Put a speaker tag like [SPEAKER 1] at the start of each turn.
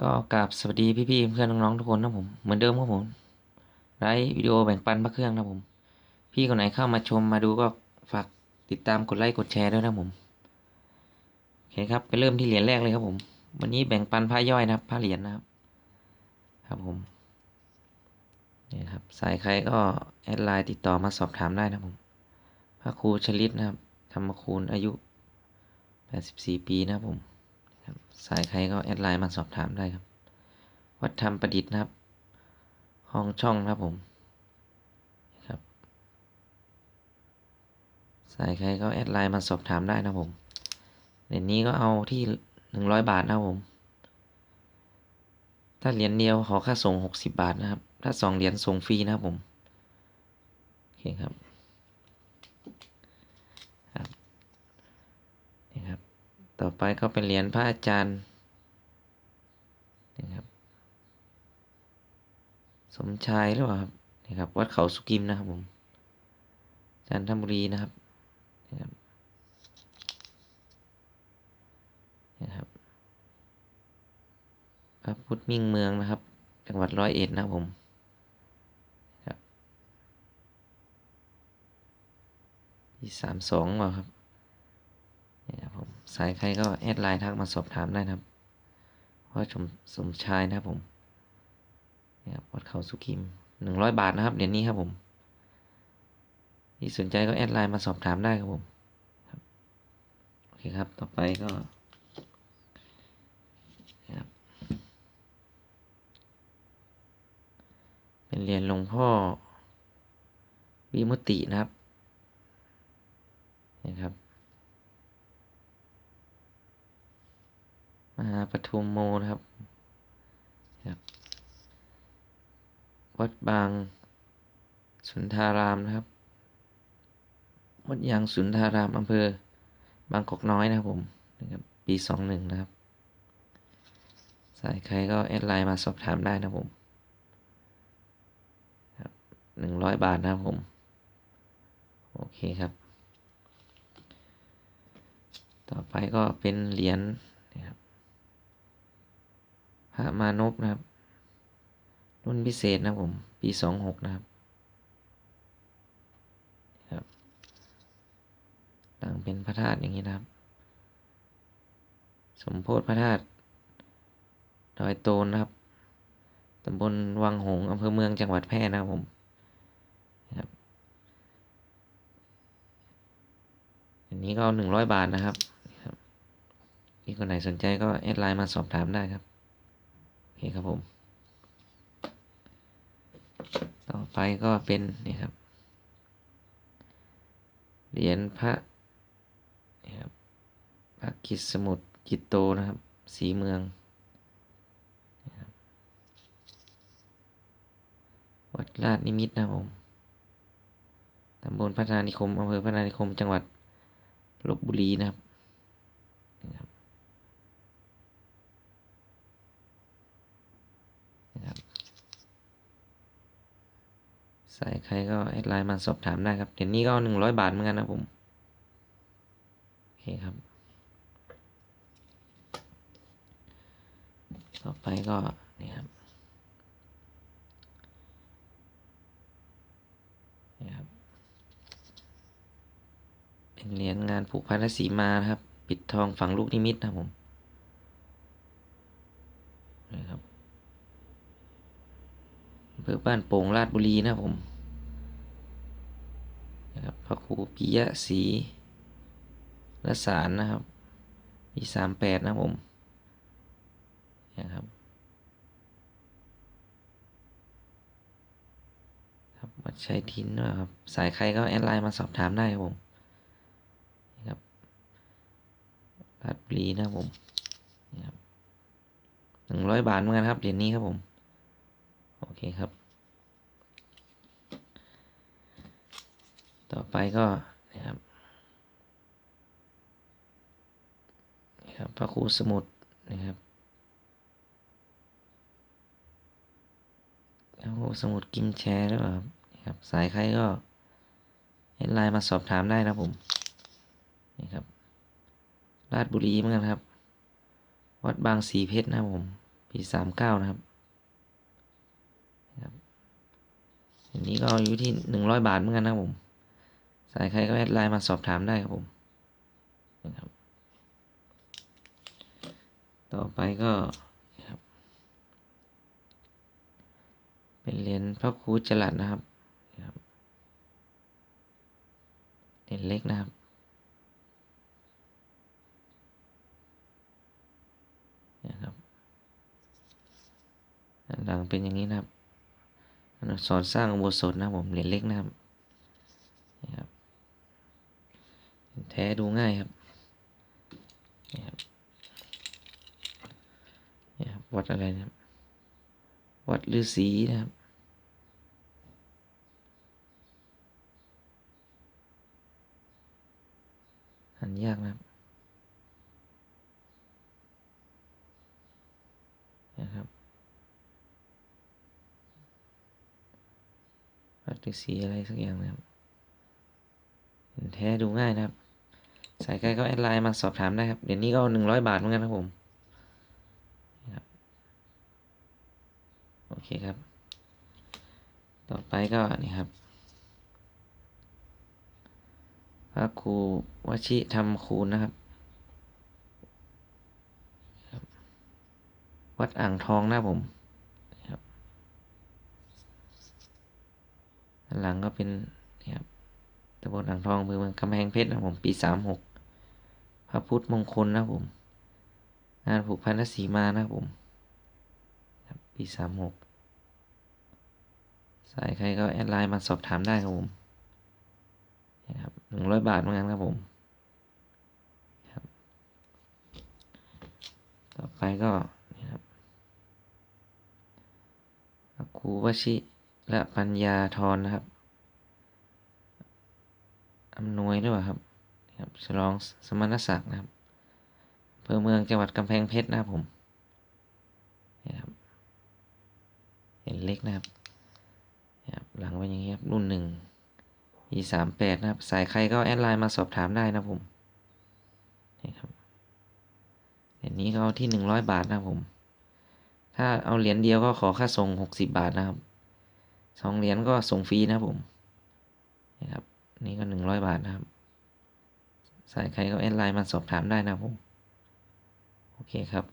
[SPEAKER 1] ก็กราบสวัสดีพี่ๆเพื่อนน้องๆทุกคนนะผมเหมือนเดิมครับผมไลฟ์วิดีโอแบ่งปันพระเครื่องนะผม พี่คนไหนเข้ามาชมมาดูก็ฝากติดตามกดไลค์กดแชร์ด้วยนะผมโอเคครับไปเริ่มที่เหรียญแรกเลยครับผม วันนี้แบ่งปันผ้าย่อยนะครับผ้าเหรียญนะครับ ครับผมนี่ครับสายใครก็แอดไลน์ติดต่อมาสอบถามได้นะผมพระครูชลิตนะครับธรรมคูณอายุ 84 ปีนะครับผม สายใครก็แอดไลน์มาสอบถามได้ครับ วัดธรรมประดิษฐ์นะครับ ห้องช่องครับผมครับ สายใครก็แอดไลน์มาสอบถามได้นะผมเหรียญนี้ก็เอาที่หนึ่งร้อยบาทนะผม ถ้าเหรียญเดียวขอค่าส่งหกสิบบาทนะครับ ถ้าสองเหรียญส่งฟรีนะครับผม โอเคครับนี่ครับ ต่อไปก็เป็นเหรียญพระอาจารย์นะครับ สมชายหรือเปล่าครับนี่ครับ วัดเขาสุกิมนะครับผมจันทบุรีนะครับนี่ครับนี่ครับพระพุทธมิ่งเมืองนะครับ จังหวัดร้อยเอ็ดนะครับผมครับปีสามสองเปล่าครับ สายใครก็แอดไลน์ทักมาสอบถามได้นะครับว่าชมสมชายนะครับผมนี่ครับวัดเขาสุกิมหนึ่งร้อยบาทนะครับเหรียญนี้ครับผมที่สนใจก็แอดไลน์มาสอบถามได้ครับผมบโอเคครับต่อไปก็เป็นเรียญหลวงพ่อวิมุตตินะครับนี่ครับ มหา ปทุมโมนะครับครับ วัดบาง สุนทารามนะครับ วัดยางสุนทารามอำเภอ บางกอกน้อยนะครับผมนะครับปีสองหนึ่งนะครับ สายใครก็แอดไลน์มาสอบถามได้นะผมหนึ่งร้อยบาทนะครับผม โอเคครับ ต่อไปก็เป็นเหรียญ นะครับ มานพนะครับ รุ่นพิเศษนะผม ปีสองหกนะครับครับดังเป็นพระธาตุอย่างนี้นะครับ สมโพธิพระธาตุดอยโตนนะครับตำบลวังหงอำเภอเมืองจังหวัดแพร่นะครับผมครับ อันนี้ก็หนึ่งร้อยบาทนะครับครับที่คนไหนสนใจก็แอดไลน์มาสอบถามได้ครับ เคครับผม ต่อไปก็เป็นนี่ครับ เหรียญพระนี่ครับพระกิจสมุทรจิตโตนะครับ สีเมืองวัดราชนิมิตรนะครับผมตำบลพัฒนานิคมอำเภอพัฒนานิคม จังหวัดลบบุรีนะครับนี่ครับ นะครับ สายใครก็แอดไลน์มาสอบถามได้ครับเหรียญนี้ก็หนึ่งร้อยบาทเหมือนกันนะผมโอเคครับ ต่อไปก็นี่ครับนี่ครับเป็นเหรียญงานผูกพันธสีมานะครับ ปิดทองฝังลูกนิมิตนะผมนี่ครับอำเภอบ้านโป่งราชบุรีนะผม นะครับพระครูปิยะศรีละสารนะครับปีสามแปดนะผมนะครับครับวัดชัยทินนะครับ สายใครก็แอดไลน์มาสอบถามได้ครับผมนะครับราชบุรีนะครับผมนี่ครับหนึ่งร้อยบาทเหมือนกันครับเหรียญนี้ครับผม โอเคครับ ต่อไปก็นะครับนี่ครับพระครูสมุดนะครับพระครูสมุดกิมแชร์หรือเปล่าครับนี่ครับสายใครก็เห็นไลน์มาสอบถามได้นะผมนี่ครับราชบุรีเหมือนกันครับ วัดบางสีเพชรนะครับผมปีสามเก้านะครับอันนี้ก็อยู่ที่หนึ่งร้อยบาทเหมือนกันนะผม สายใครก็แอดไลน์มาสอบถามได้ครับผมนะครับต่อไปก็ครับเป็นเหรียญพระครูจรัสนะครับเหรียญเล็กนะครับนะครับด้านหลังเป็นอย่างนี้นะครับอนุสรสร้างอุโบสถนะครับผมเหรียญเล็กนะครับนี่ครับ แท้ดูง่ายครับนี่ครับนี่ครับ วัดอะไรนะครับ วัดฤาษีนะครับหันยากนะครับนะครับวัดฤาษีอะไรสักอย่างนะครับแท้ดูง่ายนะครับ สายใกล้ก็แอดไลน์มาสอบถามได้ครับ เดี๋ยวนี้ก็หนึ่งร้อยบาทเหมือนกันครับผมโอเคครับ ต่อไปก็นี่ครับพระครูวชิธรรมคูณนะครับ วัดอ่างทองนะผมครับหลังก็เป็นครับตำบลอ่างทองอำเภอเมืองกำแพงเพชรนะผม ปีสามหก พระพุทธมงคลนะผม งานผูกพันธสีมานะผมปีสามหกสายใครก็แอดไลน์มาสอบถามได้ครับผมนะครับหนึ่งร้อยบาทเหมือนกันครับผมครับ ต่อไปก็นี่ครับครูวชิและปัญญาธรนะครับอำนวยหรือเปล่าครับ ครับฉลองสมณศักดิ์นะครับอำเภอเมืองจังหวัดกำแพงเพชรนะครับผมนี่ครับเห็นเล็กนะครับครับหลังเป็นอย่างนี้ครับรุ่นหนึ่ง e สามแปดนะครับ สายใครก็แอดไลน์มาสอบถามได้นะผมนี่ครับเหรียญนี้ก็เอาที่หนึ่งร้อยบาทนะผม ถ้าเอาเหรียญเดียวก็ขอค่าส่งหกสิบบาทนะครับสองเหรียญก็ส่งฟรีนะผมนี่ครับนี่ก็หนึ่งร้อยบาทนะครับ สายใครก็แอดไลน์มาสอบถามได้นะผม โอเคครับ